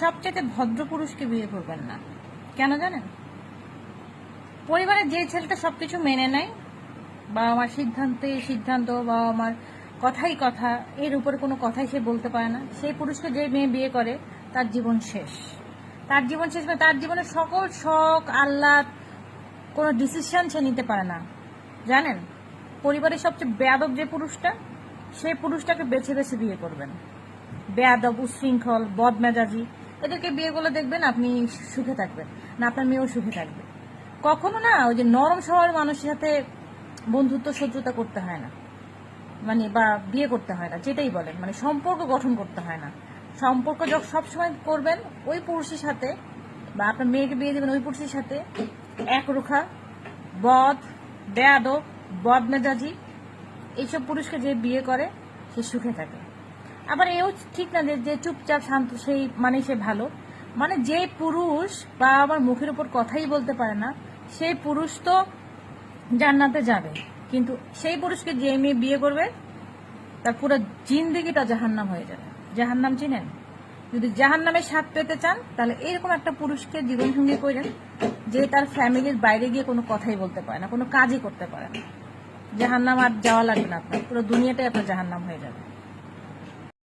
সবচেয়ে ভদ্র পুরুষকে বিয়ে করবেন না। কেন জানেন? পরিবারের যে ছেলেটা সবকিছু মেনে নেয় বা আমার সিদ্ধান্তে, সিদ্ধান্ত বা আমার কথাই কথা, এর উপরে কোনো কথাই সে বলতে পারে না। সেই পুরুষকে যে মেয়ে বিয়ে করে, তার জীবন শেষ। তার জীবন শেষ মানে তার জীবনের সকল শখ, আহ্লাদ, কোনো ডিসিশন সে নিতে পারে না। জানেন? পরিবারের সবচেয়ে বেয়াদব যে পুরুষটা সেই পুরুষটাকে বেছে বেছে বিয়ে করবেন। বেয়াদব, উশৃঙ্খল, বদমেজাজি এদেরকে বিয়ে করলে দেখবেন আপনি সুখে থাকবেন না, আপনার মেয়েও সুখে থাকবে। কখনো না ওই যে নরম স্বভাবের মানুষের সাথে বন্ধুত্ব, শত্রুতা করতে হয় না। মানে বা বিয়ে করতে হয় না, যেটাই বলেন। মানে সম্পর্ক গঠন করতে হয় না। সম্পর্ক যখন সবসময় করবেন, ওই পুরুষের সাথে বা আপনার মেয়েকে বিয়ে দেবেন ওই পুরুষের সাথে একরোখা, বদ, বেয়াদব বদ মেজাজি এইসব পুরুষকে যে বিয়ে করে, সে সুখে থাকে। আবার এও ঠিক না যে চুপচাপ শান্ত, সেই মানে সে ভালো। মানে যে পুরুষ, বা আমার মুখের উপর কথাই বলতে পারে না সেই পুরুষ তো জান্নাতে যাবে। কিন্তু সেই পুরুষকে যে মেয়ে বিয়ে করবে, তার পুরো জিন্দিগিটা জাহান্নাম হয়ে যাবে। জাহান্নাম চিনেন? যদি জাহান্নামের স্বাদ পেতে চান, তাহলে এরকম একটা পুরুষকে জীবনসঙ্গী করেন যে তার ফ্যামিলির বাইরে গিয়ে কোনো কথাই বলতে পারে না, কোনো কাজই করতে পারে না। জাহান্নাম আর যাওয়া লাগবে না আপনার, পুরো দুনিয়াটাই আপনার জাহান্নাম হয়ে যাবে।